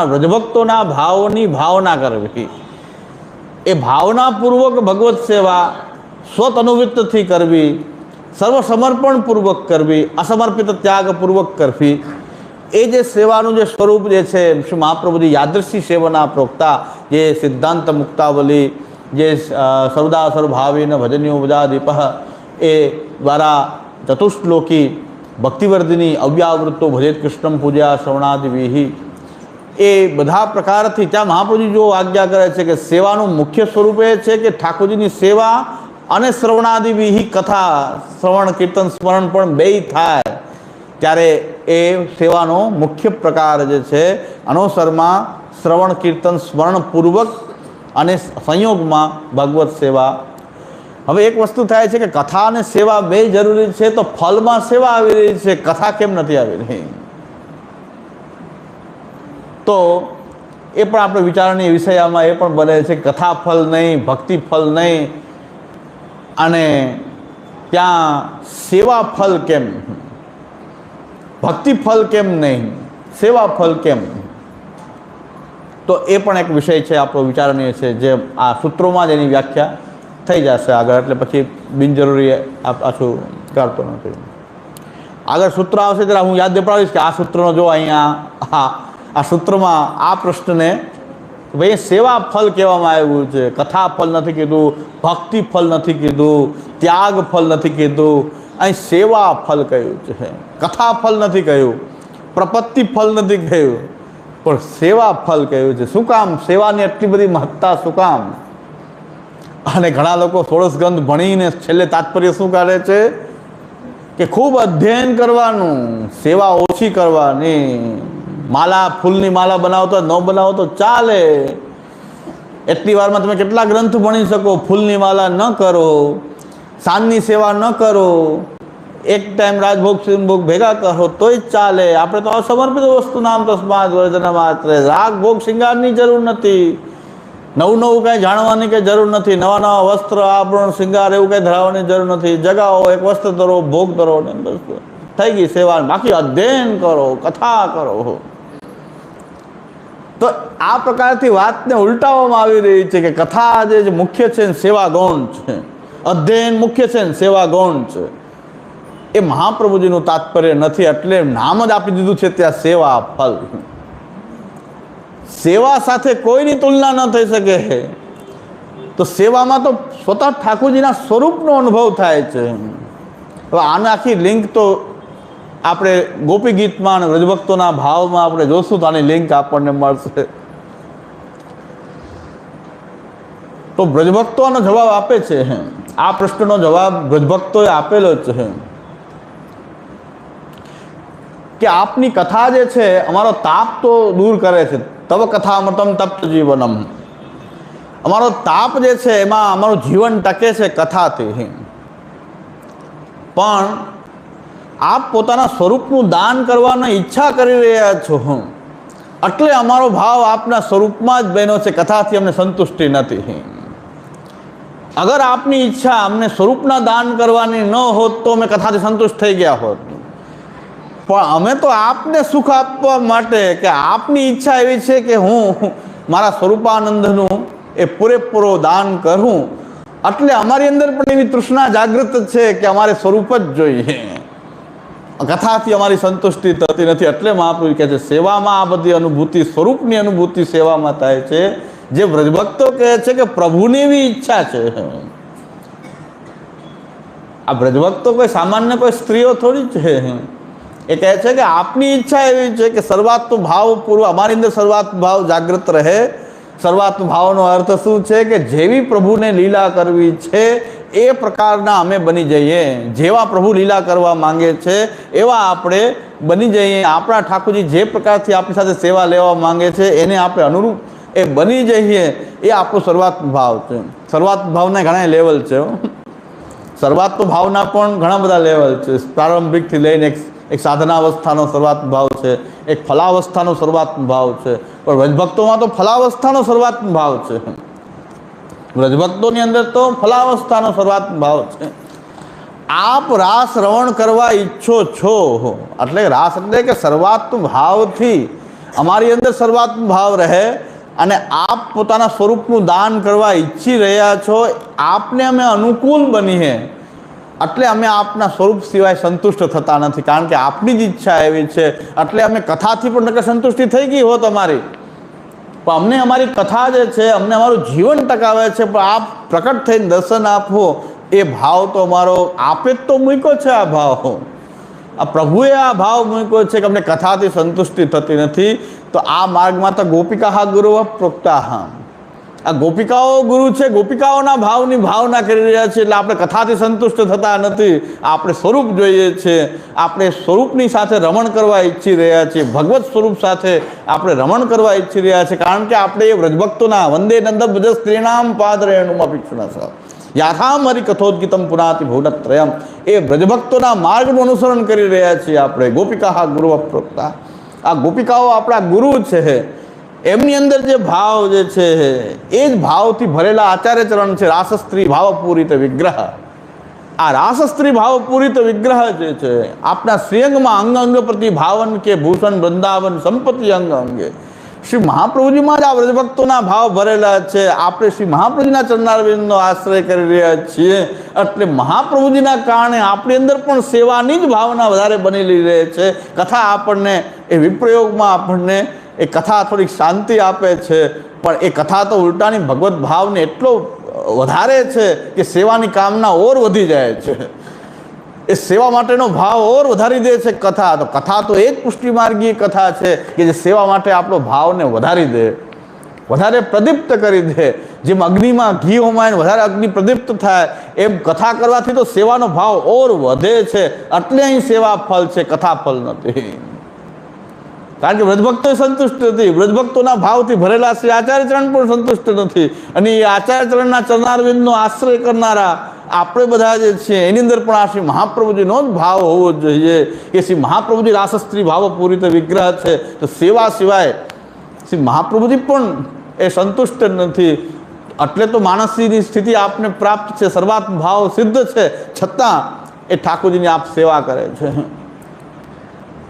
વ્રજભક્તોના ભાવોની ભાવના કરવી. એ ભાવનાપૂર્વક ભગવત સેવા સ્વત અનુવૃત્તથી કરવી સર્વ સમર્પણપૂર્વક કરવી અસમર્પિત ત્યાગપૂર્વક કરવી. એ જે સેવાનું જે સ્વરૂપ જે છે શ્રી મહાપ્રભુજી યાદૃશી સેવાના પ્રોક્તા જે સિદ્ધાંત મુક્તાવલી જે અ, સર્વદા સર્વભાવીન ભજનીય ઉપજાદીપ એ દ્વારા ચતુશ્લોકી ભક્તિવર્ધિની અવ્યાવૃત્તો ભજેત કૃષ્ણમ પૂજા શ્રવણાદિવિહી એ બધા પ્રકારથી ત્યાં મહાપ્રભુજી જો આજ્ઞા કરે છે કે સેવાનું મુખ્ય સ્વરૂપ છે કે ઠાકોરજીની સેવા અને શ્રવણાદિવિહી કથા, શ્રવણ, કીર્તન, સ્મરણ પણ બેય થાય. ત્યારે એ સેવાનો મુખ્ય પ્રકાર જે છે અનુસરમાં શ્રવણ, કીર્તન સ્મરણ પૂર્વક અને સંયોગમાં ભગવત સેવા. હવે એક વસ્તુ થાય છે કે કથા અને સેવા બે જરૂરી છે, તો ફલમાં સેવા આવી રહી છે, કથા કેમ નથી આવી રહી? તો એ પણ આપણે વિચારણીય વિષયમાં એ પણ બને છે કથા ફલ નહીં, ભક્તિ ફલ નહીં. અને ત્યાં સેવા ફલ કેમ? ભક્તિ ફલ કેમ નહીં? સેવા ફલ કેમ? તો એ પણ એક વિષય છે આપણો વિચારણીય છે જે આ સૂત્રોમાં જ એની વ્યાખ્યા થઈ જશે આગળ. એટલે પછી બિનજરૂરી પાછું કરતો નથી આગળ સૂત્ર આવશે ત્યારે હું યાદ દેવડાવીશ કે આ સૂત્રનો જો અહીંયા આ આ સૂત્રમાં આ પ્રશ્નને ભાઈ સેવા ફલ કહેવામાં આવ્યું છે. કથા ફલ નથી કીધું, ભક્તિ ફલ નથી કીધું, ત્યાગ ફલ નથી કીધું. અહીં સેવા ફલ કહ્યું છે. કથા ફલ નથી કહ્યું, પ્રપત્તિ ફલ નથી કહ્યું, પણ સેવા ફલ કહ્યું છે. શું કામ? સેવાની એટલી બધી મહત્તા શું કામ? અને ઘણા લોકો સોળસ ગંધ ભણીને છેલ્લે તાત્પર્ય શું કાઢે છે? કે ખૂબ અધ્યયન કરવાનું, સેવા ઓછી કરવાની. માલા, ફૂલની માલા બનાવતો, ન બનાવો તો ચાલે. એટલી વારમાં તમે કેટલા ગ્રંથ ભણી શકો? ફૂલની માલા ન કરો. સાંજની સેવા ન કરો. એક ટાઈમ રાજભોગ ભોગ ભેગા કરો, તોય ચાલે. આપણે તો અસમર્પિત વસ્તુ નામ તસ્માત વર્જન માત્ર. રાગ ભોગ શિંગારની જરૂર નથી. નવું નવું કાંઈ જાણવાની કંઈ જરૂર નથી. નવા નવા વસ્ત્ર આભરણ શિંગાર એવું કંઈ ધરાવવાની જરૂર નથી. જગાવો એક વસ્ત્ર ધરો, ભોગ ધરો, ને બસ. થઈ ગઈ સેવા. બાકી અધ્યયન કરો, કથા કરો. તો આ પ્રકારથી વાતને ઉલટાવવામાં આવી રહી છે કે કથા જે મુખ્ય છે ને સેવા ગૌણ છે. અધ્યયન મુખ્ય છે ને સેવા ગૌણ છે. એ મહાપ્રભુજીનું તાત્પર્ય નથી એટલે નામ જ આપી દીધું છે ત્યાં સેવા ફલ. સેવા સાથે કોઈની તુલના ન થઈ શકે. તો સેવામાં તો સ્વતઃ ઠાકોરજીના સ્વરૂપનો અનુભવ થાય છે. હવે આને આખી લિંક તો આપણે ગોપી ગીતમાં અને વ્રજભક્તોના ભાવમાં આપણે જોશું તો આની લિંક આપણને મળશે. તો બ્રજભક્તોનો જવાબ આપે છે આ પ્રશ્નનો જવાબ બ્રજભક્તોએ આપેલો છે કે આપની કથા જે છે, અમારો તાપ તો દૂર કરે છે. તવ કથા મતમ તપ્ત જીવનમ. અમારો તાપ જે છે, એમાં અમારું જીવન ટકે છે કથાથી પણ આપ પોતાના સ્વરૂપનું દાન કરવાની ઈચ્છા કરી રહ્યા છો. હું એટલે અમારો ભાવ આપના સ્વરૂપમાં જ બહેનો છે. કથાથી અમને સંતુષ્ટિ નથી. અગર આપની ઈચ્છા અમને સ્વરૂપના દાન કરવાની ન હોત તો અમે કથાથી સંતુષ્ટ થઈ ગયા હોત. પણ અમે તો આપને સુખ આપવા માટે કે આપની ઈચ્છા એવી છે કે હું મારા સ્વરૂપાનંદનું એ પૂરેપૂરો દાન કરું. એટલે અમારી અંદર પણ એવી તૃષ્ણા જાગૃત છે કે અમારે સ્વરૂપ જ જોઈએ. કથાથી અમારી સંતુષ્ટિ થતી નથી. એટલે મહાપ્રભુ કહે છે, સેવામાં આ બધી અનુભૂતિ, સ્વરૂપની અનુભૂતિ સેવામાં થાય છે. જે વ્રજભક્તો કહે છે કે પ્રભુની એવી ઈચ્છા છે. આ વ્રજભક્તો કોઈ સામાન્ય કોઈ સ્ત્રીઓ થોડી છે. એ કહે છે કે આપની ઈચ્છા એવી છે કે સર્વાત્મ ભાવ પૂર્વ અમારી અંદર સર્વાત્મ ભાવ જાગૃત રહે. સર્વાત્મ ભાવનો અર્થ શું છે કે જેવી પ્રભુને લીલા કરવી છે એ પ્રકારના અમે બની જઈએ, જેવા પ્રભુ લીલા કરવા માંગે છે, એવા આપણે બની જઈએ. આપણા ઠાકોરજી જે પ્રકારથી આપણી સાથે સેવા લેવા માંગે છે, એને આપણે અનુરૂપ એ બની જઈએ, એ આપણો શરૂઆત ભાવ છે. શરૂઆત ભાવના ઘણા લેવલ છે શરૂઆત તો ભાવના પણ ઘણા બધા લેવલ છે. પ્રારંભિકથી લઈને એક એક સાધનાવસ્થાનો શરૂઆત ભાવ છે, એક ફલાવસ્થાનો શરૂઆત ભાવ છે. પણ વ્રજભક્તોમાં તો ફલાવસ્થાનો શરૂઆત ભાવ છે. વ્રજભક્તોની અંદર તો ફલાવસ્થાનો સર્વાત્મ ભાવ છે. આપ રાસ રવણ કરવા ઈચ્છો છો. એટલે રાસ એટલે કે સર્વાત્મ ભાવથી અમારી અંદર સર્વાત્મ ભાવ રહે અને આપ પોતાના સ્વરૂપનું દાન કરવા ઈચ્છી રહ્યા છો. આપને અમે અનુકૂળ બનીએ એટલે અમે આપના સ્વરૂપ સિવાય સંતુષ્ટ થતા નથી. કારણ કે આપની જ ઈચ્છા એવી છે. એટલે અમે કથાથી પણ સંતુષ્ટિ થઈ ગઈ હો અમારી પણ અમને અમારી કથા જે છે, અમને અમારું જીવન ટકાવે છે, પણ આપ પ્રકટ થઈને દર્શન આપો, એ ભાવ તો અમારો આપે જ તો મૂક્યો છે આ ભાવ. આ પ્રભુએ આ ભાવ મૂક્યો છે કે અમને કથાથી સંતુષ્ટિ થતી નથી. તો આ માર્ગમાં તો ગોપિકા ગુરુ પ્રોક્તા આ ગોપિકાઓ ગુરુ છે, ગોપિકાઓના ભાવની ભાવના કરી રહ્યા છે એટલે આપણે કથાથી સંતુષ્ટ થતા નથી. આપણે સ્વરૂપ જોઈએ છે, આપણે સ્વરૂપની સાથે રમણ કરવા ઈચ્છી રહ્યા છીએ. ભગવત સ્વરૂપ સાથે આપણે રમણ કરવા ઈચ્છી રહ્યા છીએ. કારણ કે આપણે એ વ્રજભક્તોના વંદે નંદ ભજ સ્ત્રીનામ પાદરેણુમાં ભિક્ષુના સહ યાથામ હરિ કથોદગીતમ પુનાતિ ભુવનત્રયમ. એ વ્રજભક્તોના માર્ગનું અનુસરણ કરી રહ્યા છીએ આપણે. ગોપિકા ગુરુ પ્રોક્તા આ ગોપિકાઓ આપણા ગુરુ છે. એમની અંદર જે ભાવ જે છે, એ જ ભાવથી ભરેલા આચાર્ય ચરણ છે, રાસસ્ત્રી ભાવપૂરિત વિગ્રહ. આ રાસસ્ત્રી ભાવપૂરિત વિગ્રહ જે છે, આપણા શ્રીઅંગમાં અંગ અંગ પ્રતિ ભાવન કે ભૂષણ વૃંદાવન સંપત્તિ અંગ અંગે. શ્રી મહાપ્રભુજીમાં જ આ વ્રજભક્તોના ભાવ ભરેલા છે. આપણે શ્રી મહાપ્રભુજીના ચરણારવિંદનો આશ્રય કરી રહ્યા છીએ. એટલે મહાપ્રભુજીના કારણે આપણી અંદર પણ સેવાની જ ભાવના વધારે બનેલી રહે છે. કથા આપણને, એ વિપ્રયોગમાં આપણને એ કથા થોડીક શાંતિ આપે છે, પણ એ કથા તો ઉલટાની ભગવત ભાવને એટલો વધારે છે કે સેવાની કામના ઓર વધી જાય છે. એ સેવા માટેનો ભાવ ઓર વધારી દે છે કથા. તો કથા તો એક પુષ્ટિમાર્ગીય કથા છે કે જે સેવા માટે આપણો ભાવને વધારી દે, વધારે પ્રદીપ્ત કરી દે. જેમ અગ્નિમાં ઘી હોમાય વધારે અગ્નિ પ્રદીપ્ત થાય, એમ કથા કરવાથી તો સેવાનો ભાવ ઓર વધે છે. એટલે અહીં સેવા ફળ છે, કથા ફળ નથી. કારણ કે વ્રજભક્તો સંતુષ્ટ નથી. વ્રજભક્તોના ભાવથી ભરેલા શ્રી આચાર્ય ચરણ પણ સંતુષ્ટ નથી. અને એ આચાર્ય ચરણના ચરણારવિંદનો આશ્રય કરનારા આપણે બધા જે છે એની અંદર પણ આ શ્રી મહાપ્રભુજીનો જ ભાવ હોવો જોઈએ કે શ્રી મહાપ્રભુજી રાસસ્ત્રી ભાવ પૂરિત વિગ્રહ છે. તો સેવા સિવાય શ્રી મહાપ્રભુજી પણ એ સંતુષ્ટ નથી. એટલે તો માનસીની સ્થિતિ આપને પ્રાપ્ત છે. સર્વાત્મ ભાવ સિદ્ધ છે. છતાં એ ઠાકોરજીની આપ સેવા કરે છે.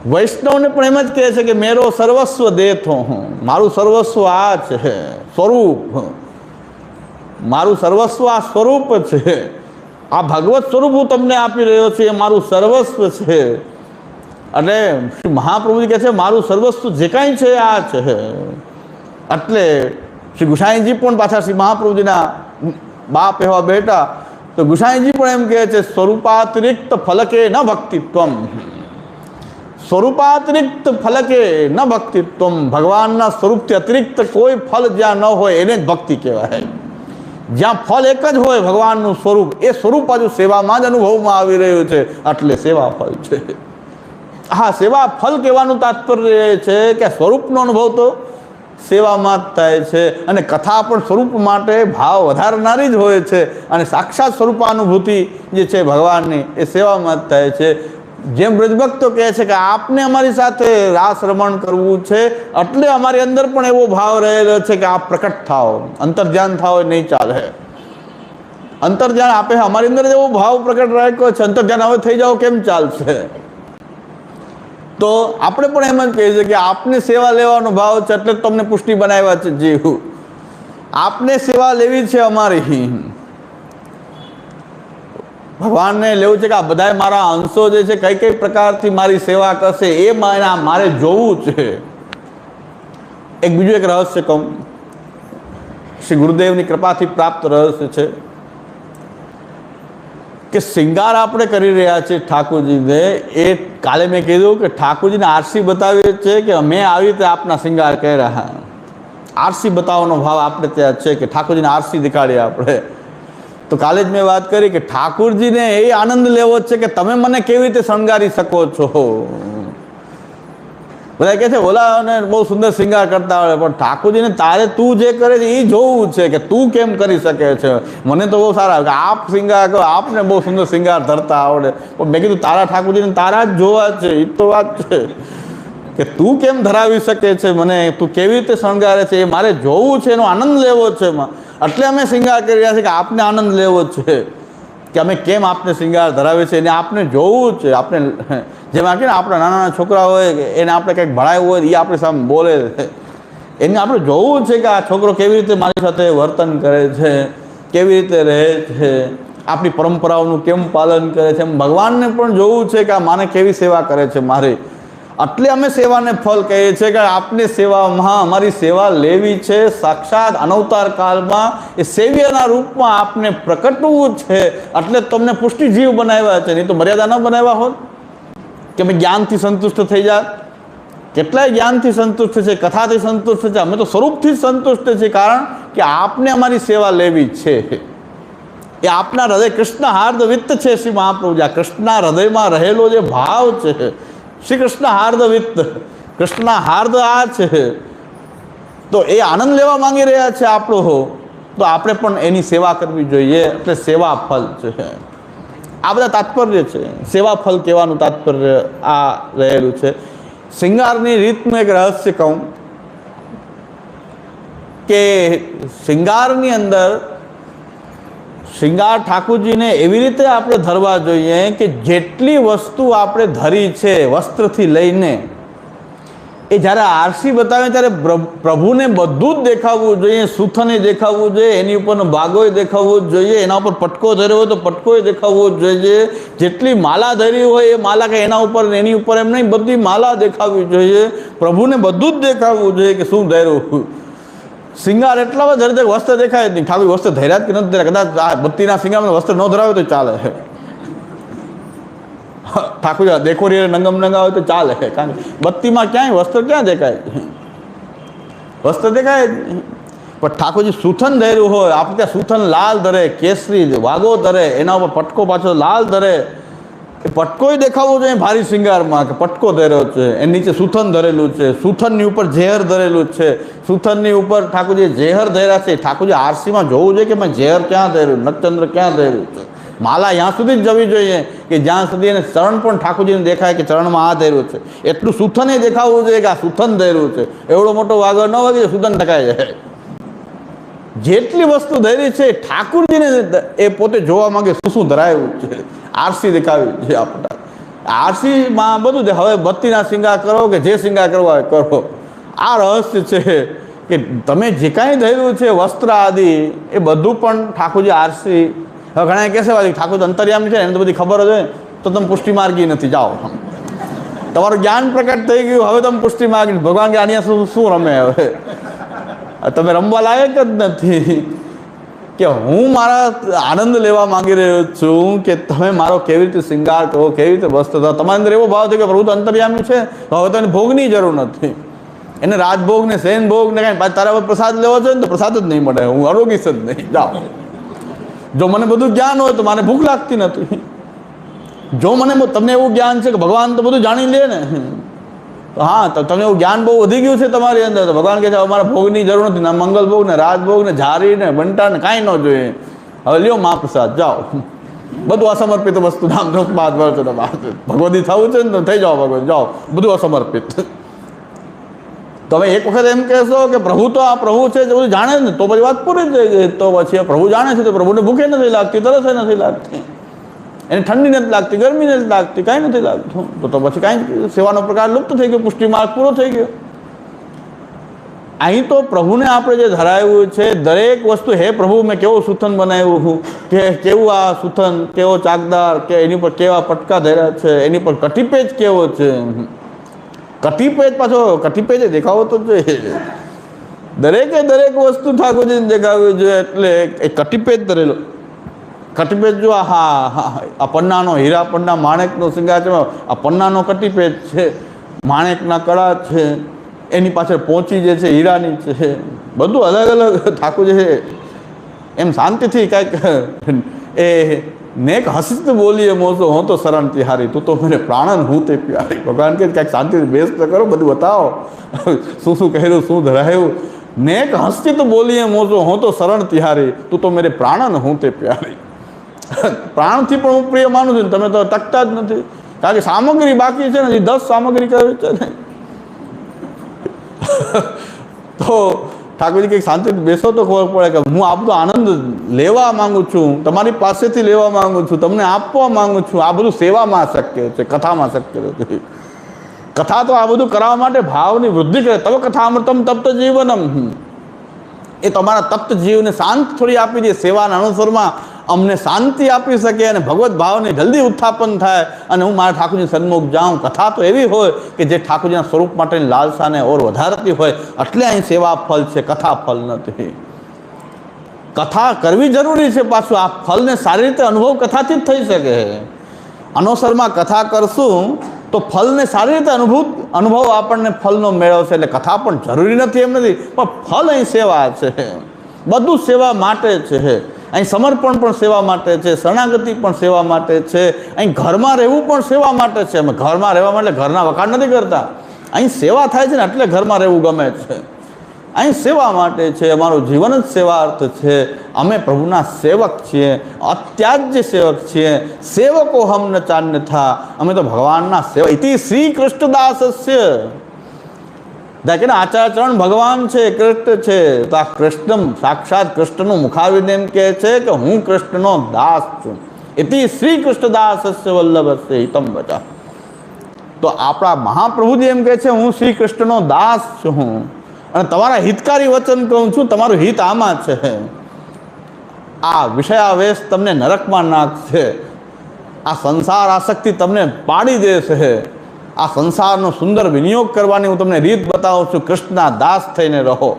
વૈષ્ણવને પણ એમ જ કહે છે કે મેરો સર્વસ્વ દેથો હું, મારું સર્વસ્વ આ છે, સ્વરૂપ મારું સર્વસ્વ આ સ્વરૂપ છે. આ ભગવત સ્વરૂપ હું તમને આપી રહ્યો છું, એ મારું સર્વસ્વ છે. અને શ્રી મહાપ્રભુજી કહે છે, મારું સર્વસ્વ જે કાંઈ છે આ છે. એટલે શ્રી ગુસાઈજી પણ પાછા શ્રી મહાપ્રભુજીના બાપ એવા બેટા તો ગુસાઈજી પણ એમ કહે છે, સ્વરૂપાતિરિક્ત ફલકે ન ભક્તિત્વમ. સ્વરૂપાતિરિક્ત ફલકે ન ભક્તિત્વમ. ભગવાનના સ્વરૂપથી અતિરિક્ત કોઈ ફલ જ્યાં ન હોય એને જ ભક્તિ કહેવાય. જ્યાં ફળ એક જ હોય ભગવાનનું સ્વરૂપ, એ સ્વરૂપ હજુ સેવામાં જ અનુભવમાં આવી રહ્યું છે. એટલે સેવા ફળ છે. હા, સેવા ફલ કહેવાનું તાત્પર્ય છે કે સ્વરૂપનો અનુભવ તો સેવામાં જ થાય છે અને કથા પણ સ્વરૂપ માટે ભાવ વધારનારી જ હોય છે. અને સાક્ષાત સ્વરૂપાનુભૂતિ જે છે ભગવાનની, એ સેવામાં જ થાય છે. જેમ બ્રજભક્તો કહે છે કે આપને અમારી સાથે રાસ રમણ કરવું છે, એટલે અમારી અંદર પણ એવો ભાવ રહેલો છે કે આપ પ્રકટ થાઓ અંતર્ધ્યાન થાઓ એ નહીં ચાલે. અંતર્ધ્યાન આપે, અમારી અંદર એવો ભાવ પ્રકટ રાખ્યો છે અંતર્ધ્યાન હવે થઈ જાઓ કેમ ચાલશે? તો આપણે પણ એમ જ કહીએ છીએ કે આપને સેવા લેવાનો ભાવ છે, એટલે તમને પુષ્ટિ બનાવ્યા છે, જીવ. આપને સેવા લેવી છે અમારી. ભગવાનને લેવું છે કે આ બધા મારા અંશો જે છે, કઈ કઈ પ્રકારથી મારી સેવા કરશે એ મારે જોવું છે. એક બીજું એક રહસ્ય કહું. શ્રી ગુરુદેવની કૃપાથી પ્રાપ્ત રહસ્ય છે કે શિંગાર આપણે કરી રહ્યા છીએ ઠાકોરજીને. એ કાલે મેં કીધું કે ઠાકોરજીને આરસી બતાવીએ છીએ કે અમે આવી રીતે આપના શિંગાર કર્યા. આરસી બતાવવાનો ભાવ આપણે ત્યાં છે કે ઠાકોરજીને આરસી દેખાડીએ આપણે. તો કાલે જ મેં વાત કરી કે ઠાકુરજીને એ આનંદ લેવો છે કે તમે મને કેવી રીતે શણગારી શકો છો? બધા કહે છે ઓલાને બહુ સુંદર શિંગાર કરતા આવડે પણ ઠાકુરજીને તારે તું જે કરે છે, એ જોવું છે કે તું કેમ કરી શકે છે? મને તો બહુ સારા કે આપ શિંગાર કરો, આપને બહુ સુંદર શિંગાર ધરતા આવડે. પણ મેં કીધું, તારા ઠાકુરજીને તારા જ જોવા છે, એ તો વાત છે. કે તું કેમ ધરાવી શકે છે? મને તું કેવી રીતે શણગારે છે? એ મારે જોવું છે, એનો આનંદ લેવો છે એમાં. એટલે અમે શિંગાર કરી રહ્યા છીએ કે આપને આનંદ લેવો છે. કે અમે કેમ આપને શૃંગાર ધરાવે છે એને આપને જોવું છે. આપણે જેમાં કે આપણા નાના નાના છોકરા હોય એને આપણે કંઈક ભણાવ્યું હોય એ આપણી સામે બોલે એને આપણે જોવું છે કે આ છોકરો કેવી રીતે મારી સાથે વર્તન કરે છે, કેવી રીતે રહે છે, આપણી પરંપરાઓનું કેમ પાલન કરે છે. એમ ભગવાનને પણ જોવું છે કે આ માને કેવી સેવા કરે છે મારી. એટલે અમે સેવાને ફળ કહીએ છીએ કે આપની સેવામાં અમારી સેવા લેવી છે. સાક્ષાત અનવતાર કાળમાં એ સેવ્યના રૂપમાં આપને પ્રકટવું છે. એટલે તમને પુષ્ટિ જીવ બનાવ્યા છે. નહીં તો મર્યાદા ન બનાવ્યા હોત. કે અમે જ્ઞાનથી સંતુષ્ટ થઈ જાત. કેટલાય જ્ઞાનથી સંતુષ્ટ છે, કથાથી સંતુષ્ટ છે. અમે તો સ્વરૂપથી સંતુષ્ટ છે કારણ કે આપને અમારી સેવા લેવી છે. એ આપના હૃદય કૃષ્ણ હાર્દ વિત્ત છે શ્રી મહાપ્રભુજી. આ કૃષ્ણના હૃદયમાં રહેલો જે ભાવ છે શ્રી કૃષ્ણ હાર્દ વિત્ત. કૃષ્ણ હાર્દ આ છે. તો એ આનંદ લેવા માંગી રહ્યા છે આપણો. તો આપણે પણ એની સેવા કરવી જોઈએ. એટલે સેવા ફલ છે. આ બધા તાત્પર્ય છે. સેવા ફલ કહેવાનું તાત્પર્ય આ રહેલું છે. શિંગારની રીતનું એક રહસ્ય કહું કે શિંગારની અંદર શિંગાર ઠાકુરજીને એવી રીતે આપણે ધરવા જોઈએ કે જેટલી વસ્તુ આપણે ધરી છે વસ્ત્રથી લઈને, એ જ્યારે આરસી બતાવે ત્યારે પ્રભુને બધું જ દેખાવવું જોઈએ, સુથને દેખાવવું જોઈએ, એની ઉપરનો ભાગોય દેખાવવો જ જોઈએ, એના ઉપર પટકો ધર્યો હોય તો પટકોય દેખાવવો જ જોઈએ. જેટલી માલા ધરી હોય એ માલા કે એના ઉપર એની ઉપર એમ નહીં, બધી માલા દેખાવવી જોઈએ. પ્રભુને બધું જ દેખાવવું જોઈએ કે શું ધર્યું. સિંગાર એટલા બધા ધરે વસ્ત્ર દેખાય જ નહીં. ખાલી વસ્ત્ર ધર્યા જ કે નથી કદાચ આ બત્તીના સિંગામાં વસ્ત્ર ન ધરાવે તો ચાલે. ઠાકુર દેખોરી નંગમ નંગા હોય તો ચાલે. કારણ કે બત્તીમાં ક્યાંય વસ્ત્ર ક્યાં દેખાય? વસ્ત્ર દેખાય પણ ઠાકોરજી, સુથન ધર્યું હોય. આપણે ત્યાં સુથન લાલ ધરે, કેસરી વાગો ધરે, એના ઉપર પટકો પાછો લાલ ધરે. એ પટકોય દેખાવો જોઈએ, ભારી શિંગારમાં કે પટકો ધર્યો છે એની નીચે સુથન ધરેલું છે, સુથનની ઉપર ઝેર ધરેલું છે, સુથનની ઉપર ઠાકોરજી ઝેર ધર્યા છે, ઠાકોરજી આરસીમાં જોવું જોઈએ કે મેં ઝેર ક્યાં ધર્યું નટચંદ્ર ક્યાં ધર્યું છે? માલા ત્યાં સુધી જ જવી જોઈએ કે જ્યાં સુધી એને ચરણ પણ ઠાકોરજીને દેખાય કે ચરણમાં આ ધર્યું છે. એટલું સુથને દેખાવું જોઈએ કે આ સુથન ધર્યું છે. એવડો મોટો વાગર ન વાગે, સુથન ટકાઈ જાય. જેટલી વસ્તુ ધરી છે ઠાકુરજીને એ પોતે જોવા માંગે શું શું ધરાયું છે? આરસી દેખાવી છે આપણા આરસીમાં બધું છે હવે બત્તીના સિંગા કરો કે જે સિંગા કરવા કરો. આ રહસ્ય છે કે તમે જે કાંઈ ધર્યું છે, વસ્ત્ર આદિ, એ બધું પણ ઠાકોરજી આરસી. હવે ઘણા કહેશે ભાઈ ઠાકોર અંતર્યામી છે એને તો બધી ખબર જ હોય તો તમે પુષ્ટિ માર્ગી નથી, જાઓ. તમારું જ્ઞાન પ્રકટ થઈ ગયું, હવે તમે પુષ્ટિ માર્ગી. ભગવાન કે આની શું રમે હવે? તમે રમવા લાયક જ નથી. કે હું મારા આનંદ લેવા માંગી રહ્યો છું કે તમે મારો કેવી રીતે શિંગાર કરો કેવી રીતે વસ્ત્ર ધરો તમારી અંદર એવો ભાવ છે કે પ્રભુ તો અંતર્યામી છે, તો હવે તને ભોગની જરૂર નથી. એને રાજભોગ ને સેન ભોગ ને કાંઈ તારા પર પ્રસાદ લેવો છે ને તો પ્રસાદ જ નહીં મળે. હું આરોગીશ જ નહીં. જાઓ. જો મને બધું જ્ઞાન હોય તો મને ભૂખ લાગતી નથી. જો મને તમને એવું જ્ઞાન છે કે ભગવાન તો બધું જાણી લે ને. હા, તો તમને એવું જ્ઞાન બહુ વધી ગયું છે તમારી અંદર. તો ભગવાન કહે છે અમારે ભોગની જરૂર નથી. ના મંગલ ભોગ, ને રાજભોગ ને ઝારી, ને બંટા, ને કાંઈ ન જોઈએ. હવે લ્યો મહાપ્રસાદ જાઓ. બધું અસમર્પિત વસ્તુ. નામ બાદ વર્ષ ભગવતી થવું છે ને તો થઈ જાઓ ભગવતી જાઓ. બધું અસમર્પિત. તમે એક વખત એમ કહેશો કે પ્રભુ તો આ પ્રભુ છે જે બધું જાણે ને, તો પછી વાત પૂરી જ થઈ ગઈ. તો પછી પ્રભુ જાણે છે, તો પ્રભુને ભૂખે નથી લાગતી, તરસે નથી લાગતી. એને ઠંડી નથી લાગતી, ગરમી નથી લાગતી, કાંઈ નથી લાગતું. તો તો પછી કાંઈ સેવાનો પ્રકાર લુપ્ત થઈ ગયો પુષ્ટિ પૂરો થઈ ગયો. અહીં તો પ્રભુને આપણે જે ધરાવ્યું છે, દરેક વસ્તુ, હે પ્રભુ, મેં કેવો સુથન બનાવ્યું છું કે કેવું આ સુથન? કેવો ચાકદાર? કે એની પર કેવા પટકા ધર્યા છે? એની પર કટીપેજ કેવો છે? કટીપેજ પાછો કટીપેજ દેખાવો તો જોઈએ. દરેકે દરેક વસ્તુ ઠાકોરજીને દેખાવી જોઈએ, એટલે એ કટીપેજ ધરેલો. કટીપેજ જો હા આ પન્નાનો હીરા પન્ના, માણેકનો શિંગાર છે આ પન્નાનો કટીપેજ છે, માણેકના કળા છે, એની પાછળ પહોંચી જે છે, હીરાની છે, બધું અલગ અલગ ઠાકોર છે. એમ શાંતિથી કાંઈક, એ નેક હસિત બોલીએ મોસો, હું તો શરણ તિહારી, તું તો મને પ્રાણન હું તે પ્યારી. ભગવાન કે કાંઈક શાંતિથી બેસ તો કરો, બધું બતાવો. શું શું કહેલું શું ધરાયું? નેક હસ્તિત બોલીએ મોસો, હું તો શરણ તિહારી, તું તો મેરે પ્રાણન હું તે પ્યારી. પ્રાણથી પણ હું પ્રિય માનું છું ને તમે તો ટકતા જ નથી. કારણ કે સામગ્રી બાકી છે ને એ દસ સામગ્રી કરવી છે ને. તો ઠાકોરજી કંઈક શાંતિથી બેસો તો ખબર પડે કે હું આ બધો આનંદ લેવા માંગુ છું, તમારી પાસેથી લેવા માંગુ છું, તમને આપવા માંગુ છું. આ બધું સેવામાં શક્ય છે, કથામાં શક્ય નથી. કથા તો આ બધું કરાવવા માટે ભાવની વૃદ્ધિ કરે. તવ કથા અમૃતમ તપ્ત જીવનમ. એ તમારા તપ્ત જીવને શાંત થોડી આપી દે. સેવાના અનુસરમાં અમને શાંતિ આપી શકે અને ભગવત ભાવને જલ્દી ઉત્થાપન થાય અને હું મારા ઠાકોરજી સન્મુખ જાઉં. કથા તો એવી હોય કે જે ઠાકોરજીના સ્વરૂપ માટેની લાલસાને ઓર વધારતી હોય, એટલે અહીં સેવા ફલ છે, કથા ફલ નથી. કથા કરવી જરૂરી છે પાછું. આ ફલને સારી રીતે અનુભવ કથાથી જ થઈ શકે. અનુસરમાં કથા કરશું તો ફલને સારી રીતે અનુભૂત, અનુભવ આપણને ફલનો મેળવશે એટલે કથા પણ જરૂરી નથી એમ નથી, પણ ફલ અહીં સેવા છે. બધું સેવા માટે છે. અહીં સમર્પણ પણ સેવા માટે છે, શરણાગતિ પણ સેવા માટે છે, અહીં ઘરમાં રહેવું પણ સેવા માટે છે. અમે ઘરમાં રહેવા માટે ઘરના વખાણ નથી કરતા. અહીં સેવા થાય છે ને એટલે ઘરમાં રહેવું ગમે છે. અહીં સેવા માટે છે, અમારું જીવન જ સેવાર્થ છે. અમે પ્રભુના સેવક છીએ, અત્યાજ્ય સેવક છીએ. સેવકો હમ ન ચાન્ય થા અમે તો ભગવાનના સેવક. ઇતિ શ્રી કૃષ્ણદાસસ્ય. કે આચાર્યચરણ ભગવાન છે, કૃષ્ણ છે, તો આ કૃષ્ણ સાક્ષાત કૃષ્ણનું મુખાવિદ એમ કહે છે કે હું કૃષ્ણનો દાસ છું. એથી શ્રી કૃષ્ણદાસસ્ય વલ્લભસ્ય હિતમ બચા તો આપણા મહાપ્રભુજી એમ કહે છે, હું શ્રી કૃષ્ણનો દાસ છું. અને તમારા હિતકારી વચન કહું છું, તમારું હિત આમાં છે. આ વિષયાવેશ તમને નરકમાં નાખશે. આ સંસાર આસક્તિ તમને પાડી દેશે. આ સંસારનો સુંદર વિનિયોગ કરવાની હું તમને રીત બતાવું છું. કૃષ્ણના દાસ થઈને રહો.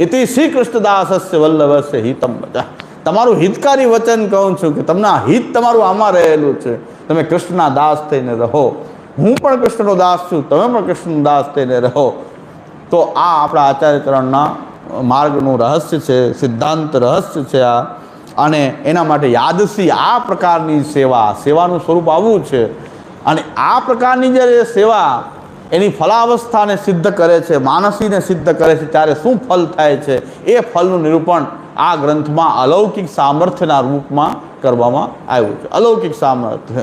ઇતિ શ્રી કૃષ્ણદાસસ્ય વલ્લભસ્ય હિતમ બચા તમારું હિતકારી વચન કહું છું કે તમને હિત તમારું આમાં રહેલું છે. તમે કૃષ્ણના દાસ થઈને રહો. હું પણ કૃષ્ણનો દાસ છું, તમે પણ કૃષ્ણનો દાસ થઈને રહો. તો આ આપણા આચાર્યચરણના માર્ગનું રહસ્ય છે, સિદ્ધાંત રહસ્ય છે આ. અને એના માટે યાદસી આ પ્રકારની સેવા, સેવાનું સ્વરૂપ આવું છે. અને આ પ્રકારની જ્યારે સેવા એની ફલાવસ્થાને સિદ્ધ કરે છે, માનસીને સિદ્ધ કરે છે, ત્યારે શું ફલ થાય છે, એ ફલનું નિરૂપણ આ ગ્રંથમાં અલૌકિક સામર્થ્યના રૂપમાં કરવામાં આવ્યું છે. અલૌકિક સામર્થ્ય.